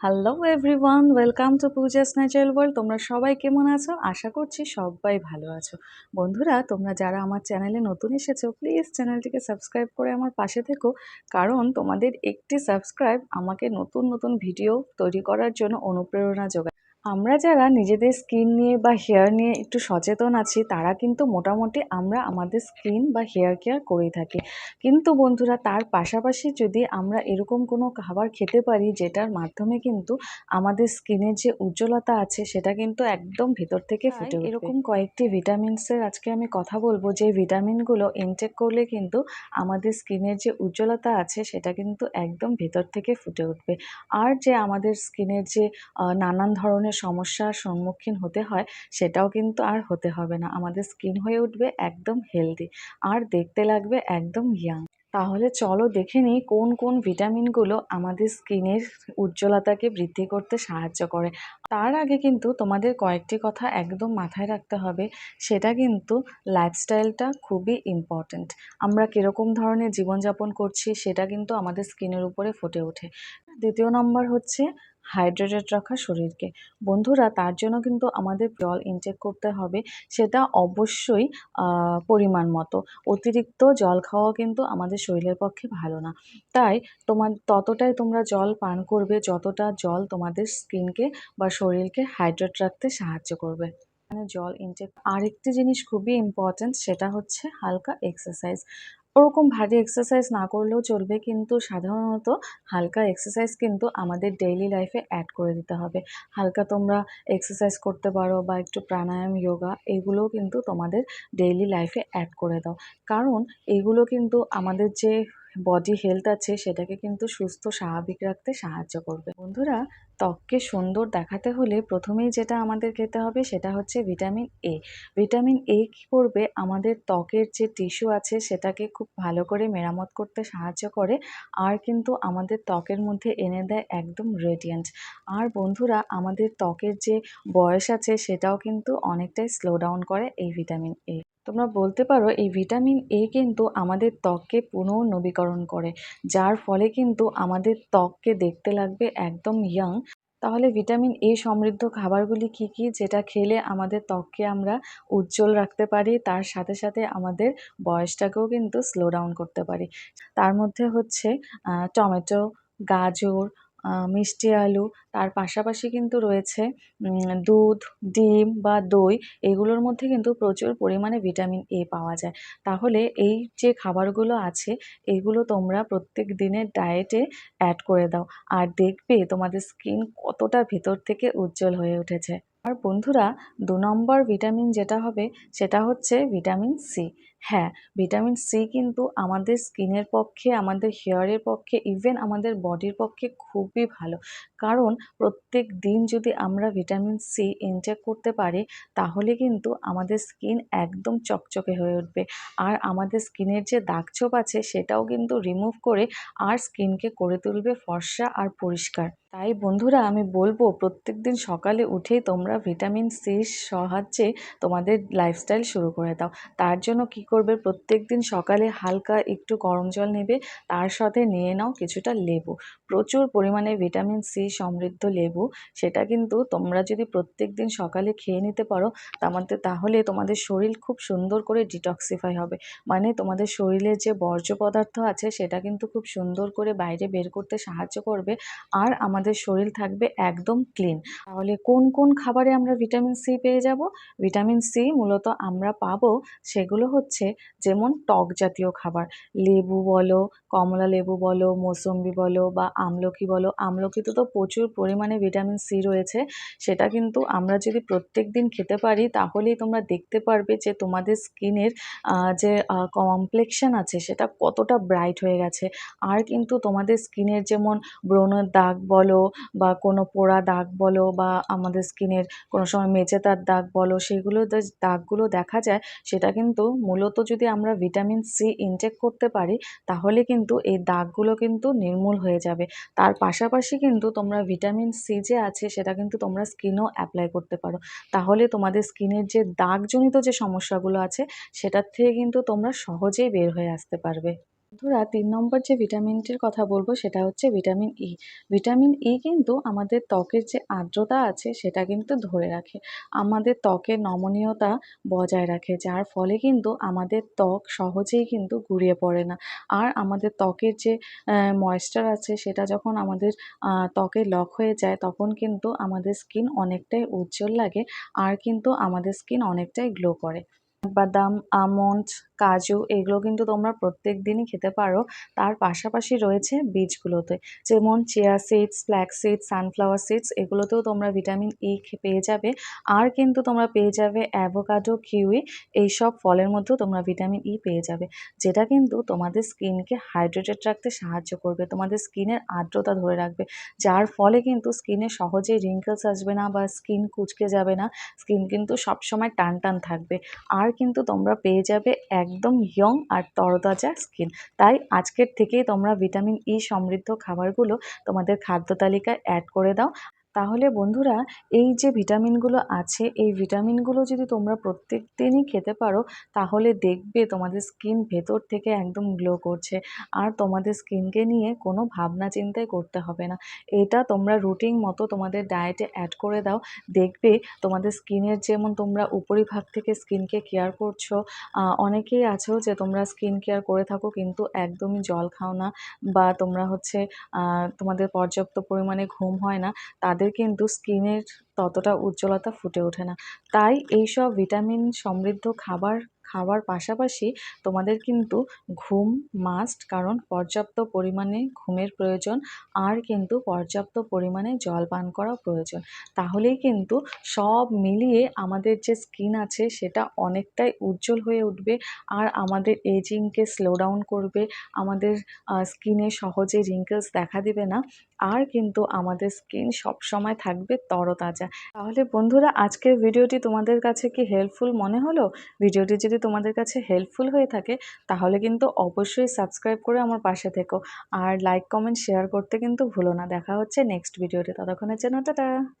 Hello everyone welcome to Puja's natural world তোমরা সবাই কেমন আছো? আশা করছি সবাই ভালো আছো। বন্ধুরা, তোমরা যারা আমার চ্যানেলে নতুন এসেছ প্লিজ চ্যানেলটিকে সাবস্ক্রাইব করে আমার পাশে থেকো। কারণ তোমাদের একটি সাবস্ক্রাইব আমাকে নতুন নতুন ভিডিও তৈরি করার জন্য অনুপ্রেরণা যোগায়। আমরা যারা নিজেদের স্কিন নিয়ে বা হেয়ার নিয়ে একটু সচেতন আছি তারা কিন্তু মোটামুটি আমরা আমাদের স্কিন বা হেয়ার কেয়ার করেই থাকি। কিন্তু বন্ধুরা তার পাশাপাশি যদি আমরা এরকম কোনো খাবার খেতে পারি যেটার মাধ্যমে কিন্তু আমাদের স্কিনের যে উজ্জ্বলতা আছে সেটা কিন্তু একদম ভেতর থেকে ফুটে এরকম কয়েকটি ভিটামিনসের আজকে আমি কথা বলব যে ভিটামিনগুলো ইনটেক করলে কিন্তু আমাদের স্কিনের যে উজ্জ্বলতা আছে সেটা কিন্তু একদম ভেতর থেকে ফুটে উঠবে। আর যে আমাদের স্কিনের যে নানান ধরনের সমস্যার সম্মুখীন হতে হয়, সেটাও কিন্তু আর হতে হবে না। আমাদের স্কিন হয়ে উঠবে একদম হেলদি আর দেখতে লাগবে একদম ইয়াং তাহলে চলো দেখে নিই কোন কোন ভিটামিনগুলো আমাদের স্কিনের উজ্জ্বলতাকে বৃদ্ধি করতে সাহায্য করে। তার আগে কিন্তু তোমাদের কয়েকটি কথা একদম মাথায় রাখতে হবে, সেটা কিন্তু লাইফস্টাইলটা খুবই ইম্পর্ট্যান্ট আমরা কীরকম ধরনের জীবনযাপন করছি, সেটা কিন্তু আমাদের স্কিনের উপরে ফুটে ওঠে। দ্বিতীয় নম্বর হচ্ছে হাইড্রেটেড রাখা শরীরকে। বন্ধুরা, তার জন্য কিন্তু আমাদের জল ইনটেক করতে হবে, সেটা অবশ্যই পরিমাণ মতো। অতিরিক্ত জল খাওয়া কিন্তু আমাদের শরীরের পক্ষে ভালো না। তাই তোমার, ততটাই তোমরা জল পান করবে, যতটা জল তোমাদের স্কিনকে বা শরীরকে হাইড্রেট রাখতে সাহায্য করবে। মানে জল ইনটেক আরেকটি জিনিস খুবই ইম্পর্ট্যান্ট সেটা হচ্ছে হালকা এক্সারসাইজ ওরকম ভারী এক্সারসাইজ না করলেও চলবে, কিন্তু সাধারণত হালকা এক্সারসাইজ কিন্তু আমাদের ডেইলি লাইফে অ্যাড করে দিতে হবে। হালকা তোমরা এক্সারসাইজ করতে পারো বা একটু প্রাণায়াম যোগা এগুলোও কিন্তু তোমাদের ডেইলি লাইফে অ্যাড করে দাও। কারণ এগুলো কিন্তু আমাদের যে বডি হেলথ আছে, সেটাকে কিন্তু সুস্থ, স্বাভাবিক রাখতে সাহায্য করবে। বন্ধুরা, ত্বককে সুন্দর দেখাতে হলে প্রথমেই যেটা আমাদের খেতে হবে, সেটা হচ্ছে ভিটামিন এ ভিটামিন এ কী করবে? আমাদের ত্বকের যে টিস্যু আছে, সেটাকে খুব ভালো করে মেরামত করতে সাহায্য করে, আর কিন্তু আমাদের ত্বকের মধ্যে এনে দেয় একদম রেডিয়েন্ট আর বন্ধুরা, আমাদের ত্বকের যে বয়স আছে, সেটাও কিন্তু অনেকটাই স্লো ডাউন করে এই ভিটামিন এ তোমরা বলতে পারো এই ভিটামিন এ কিন্তু আমাদের ত্বককে পুনর্নবীকরণ করে, যার ফলে কিন্তু আমাদের ত্বককে দেখতে লাগবে একদম ইয়াং তাহলে ভিটামিন এ সমৃদ্ধ খাবারগুলি কি কি? যেটা খেলে আমাদের ত্বককে আমরা উজ্জ্বল রাখতে পারি, তার সাথে সাথে আমাদের বয়সটাকেও কিন্তু স্লো ডাউন করতে পারি। তার মধ্যে হচ্ছে টমেটো, গাজর মিষ্টি আলু, তার পাশাপাশি কিন্তু রয়েছে দুধ, ডিম বা দই, এগুলোর মধ্যে কিন্তু প্রচুর পরিমাণে ভিটামিন এ পাওয়া যায়। তাহলে এই যে খাবারগুলো আছে, এগুলো তোমরা প্রত্যেক দিনের ডায়েটে অ্যাড করে দাও। আর দেখবে তোমাদের স্কিন কতটা ভেতর থেকে উজ্জ্বল হয়ে উঠেছে। আর বন্ধুরা, দু নম্বর ভিটামিন যেটা হবে, সেটা হচ্ছে ভিটামিন সি হ্যাঁ ভিটামিন সি কিন্তু আমাদের স্কিনের পক্ষে, আমাদের হেয়ারের পক্ষে ইভেন আমাদের বডির পক্ষে খুবই ভালো। কারণ প্রত্যেক দিন যদি আমরা ভিটামিন সি ইনটেক করতে পারি, তাহলে কিন্তু আমাদের স্কিন একদম চকচকে হয়ে উঠবে। আর আমাদের স্কিনের যে দাগছোপ আছে, সেটাও কিন্তু রিমুভ করে আর স্কিনকে করে তুলবে ফর্সা আর পরিষ্কার। তাই বন্ধুরা, আমি বলব প্রত্যেক দিন সকালে উঠেই তোমরা ভিটামিন সির সাহায্যে তোমাদের লাইফস্টাইল শুরু করে দাও। তার জন্য কি করবে। প্রত্যেক দিন সকালে হালকা একটু গরম জল নেবে, তার সাথে নিয়ে নাও কিছুটা লেবু। প্রচুর পরিমাণে ভিটামিন সি সমৃদ্ধ লেবু, সেটা কিন্তু তোমরা যদি প্রত্যেক দিন সকালে খেয়ে নিতে পারো তামাদের তাহলে তোমাদের শরীর খুব সুন্দর করে ডিটক্সিফাই হবে। মানে তোমাদের শরীরে যে বর্জ্য পদার্থ আছে, সেটা কিন্তু খুব সুন্দর করে বাইরে বের করতে সাহায্য করবে আর আমাদের শরীর থাকবে একদম ক্লিন তাহলে কোন কোন খাবারে আমরা ভিটামিন সি পেয়ে যাব? ভিটামিন সি মূলত আমরা পাবো, সেগুলো হচ্ছে যেমন টক জাতীয় খাবার। লেবু বলো, কমলা লেবু বলো, মৌসম্বি বলো বা আমলকি বলো, আমলকিতে তো প্রচুর পরিমাণে ভিটামিন সি রয়েছে। সেটা কিন্তু আমরা যদি প্রত্যেক দিন খেতে পারি, তাহলেই তোমরা দেখতে পারবে যে তোমাদের স্কিনের যে কমপ্লেকশন আছে, সেটা কতটা ব্রাইট হয়ে গেছে। আর কিন্তু তোমাদের স্কিনের যেমন ব্রণের দাগ বলো বা কোনো পোড়া দাগ বলো বা আমাদের স্কিনের কোনো সময় মেচে তার দাগ বলো, সেগুলো দাগগুলো দেখা যায়, সেটা কিন্তু মূলত যদি আমরা ভিটামিন সি ইনটেক করতে পারি, তাহলে কিন্তু এই দাগগুলো কিন্তু নির্মূল হয়ে যাবে। তার পাশাপাশি কিন্তু তোমরা ভিটামিন সি যে আছে, সেটা কিন্তু তোমরা স্কিনও অ্যাপ্লাই করতে পারো। তাহলে তোমাদের স্কিনের যে দাগজনিত যে সমস্যাগুলো আছে, সেটার থেকে কিন্তু তোমরা সহজেই বের হয়ে আসতে পারবে। বন্ধুরা, তিন নম্বর যে ভিটামিনটির কথা বলব সেটা হচ্ছে ভিটামিন ই ভিটামিন ই কিন্তু আমাদের ত্বকের যে আর্দ্রতা আছে সেটা কিন্তু ধরে রাখে। আমাদের ত্বকের নমনীয়তা বজায় রাখে, যার ফলে কিন্তু আমাদের ত্বক সহজেই কিন্তু গুঁড়িয়ে পড়ে না। আর আমাদের ত্বকের যে ময়েশ্চার আছে সেটা যখন আমাদের ত্বকে লক হয়ে যায় তখন কিন্তু আমাদের স্কিন অনেকটাই উজ্জ্বল লাগে, আর কিন্তু আমাদের স্কিন অনেকটাই গ্লো করে। বাদাম আমন্ড কাজু, এগুলো কিন্তু তোমরা প্রত্যেক দিনই খেতে পারো। তার পাশাপাশি রয়েছে বীজগুলোতে, যেমন chia seeds flax seeds sunflower seeds এগুলোতেও তোমরা ভিটামিন ই পেয়ে যাবে। আর কিন্তু তোমরা পেয়ে যাবে অ্যাভোকাডো কিউই এইসব ফলের মধ্যেও তোমরা ভিটামিন ই পেয়ে যাবে, যেটা কিন্তু তোমাদের স্কিনকে হাইড্রেটেড রাখতে সাহায্য করবে, তোমাদের স্কিনের আর্দ্রতা ধরে রাখবে। যার ফলে কিন্তু স্কিনে সহজেই রিঙ্কেলস আসবে না বা স্কিন কুচকে যাবে না, স্কিন কিন্তু সবসময় টান টান থাকবে। আর কিন্তু তোমরা পেয়ে যাবে একদম ইয়ং আর তরতাজা স্কিন তাই আজকের থেকেই তোমরা ভিটামিন ই সমৃদ্ধ খাবারগুলো তোমাদের খাদ্য তালিকায় অ্যাড করে দাও। তাহলে বন্ধুরা, এই যে ভিটামিনগুলো আছে, এই ভিটামিনগুলো যদি তোমরা প্রত্যেক দিনই খেতে পারো, তাহলে দেখবে তোমাদের স্কিন ভেতর থেকে একদম গ্লো করছে। আর তোমাদের স্কিনকে নিয়ে কোনো ভাবনা চিন্তাই করতে হবে না। এটা তোমরা রুটিন মতো তোমাদের ডায়েটে অ্যাড করে দাও। দেখবে তোমাদের স্কিনের যেমন তোমরা উপরিভাগ থেকে স্কিনকে কেয়ার করছ অনেকেই আছো যে তোমরা স্কিন কেয়ার করে থাকো কিন্তু একদমই জল খাও না বা তোমরা হচ্ছে তোমাদের পর্যাপ্ত পরিমাণে ঘুম হয় না। তাদের কিন্তু স্কিনের ততটা উজ্জ্বলতা ফুটে ওঠে না। তাই এইসব ভিটামিন সমৃদ্ধ খাবার, খাওয়ার পাশাপাশি তোমাদের কিন্তু ঘুম মাস্ট কারণ পর্যাপ্ত পরিমাণে ঘুমের প্রয়োজন আর কিন্তু পর্যাপ্ত পরিমাণে জল পান করা প্রয়োজন। তাহলেই কিন্তু সব মিলিয়ে আমাদের যে স্কিন আছে সেটা অনেকটাই উজ্জ্বল হয়ে উঠবে আর আমাদের এজিংকে স্লো ডাউন করবে। আমাদের স্কিনে সহজে রিঙ্কেলস দেখা দিবে না। আর কিন্তু আমাদের স্কিন সবসময় থাকবে তরতাজা। তাহলে বন্ধুরা, আজকের ভিডিওটি তোমাদের কাছে কি হেল্পফুল মনে হলো? ভিডিওটি যদি তোমাদের কাছে হেল্পফুল হয়ে থাকে, তাহলে কিন্তু অবশ্যই সাবস্ক্রাইব করে আমার পাশে থেকো। আর লাইক কমেন্ট শেয়ার করতে কিন্তু ভুলো না। দেখা হচ্ছে নেক্সট ভিডিওতে। ততক্ষণের জন্য, টাটা!